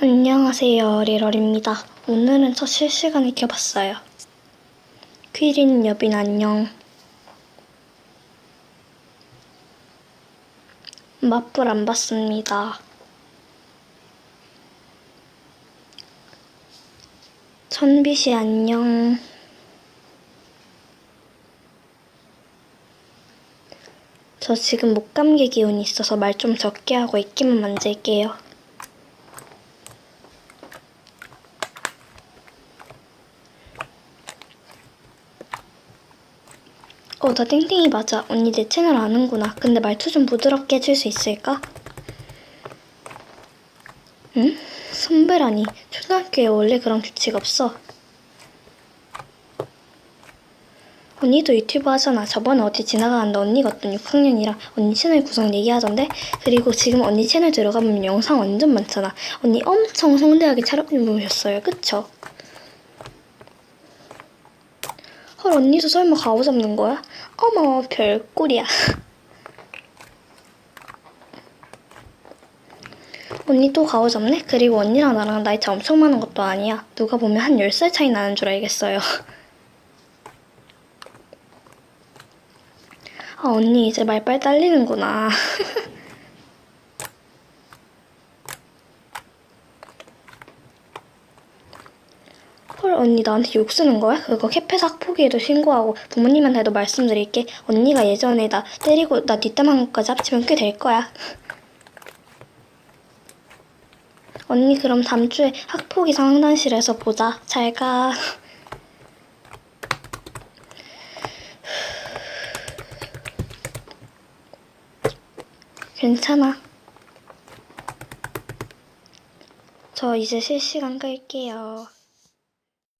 안녕하세요, 리럴입니다. 오늘은 첫 실시간을 켜봤어요. 퀴린 여빈 안녕. 맞불 안 받습니다. 천비씨 안녕. 저 지금 목감기 기운이 있어서 말 좀 적게 하고 입기만 만질게요. 어, 나 땡땡이 맞아. 언니 내 채널 아는구나. 근데 말투 좀 부드럽게 해줄 수 있을까? 응? 선배라니. 초등학교에 원래 그런 규칙 없어. 언니도 유튜브 하잖아. 저번에 어디 지나가는데 언니가 어떤 6학년이랑 언니 채널 구성 얘기하던데? 그리고 지금 언니 채널 들어가면 영상 완전 많잖아. 언니 엄청 성대하게 촬영해보셨어요. 그쵸? 헐, 언니도 설마 가오 잡는 거야? 어머, 별꼴이야. 언니 또 가오 잡네? 그리고 언니랑 나랑 나이 차 엄청 많은 것도 아니야. 누가 보면 한 10살 차이 나는 줄 알겠어요. 아, 언니 이제 말빨 딸리는구나. 헐, 언니 나한테 욕 쓰는 거야? 그거 캐페 학폭위에도 신고하고 부모님한테도 말씀드릴게. 언니가 예전에 나 때리고 나 뒷담한 것까지 합치면 꽤 될 거야. 언니 그럼 다음 주에 학폭위 상담실에서 보자. 잘 가. 괜찮아. 저 이제 실시간 끌게요.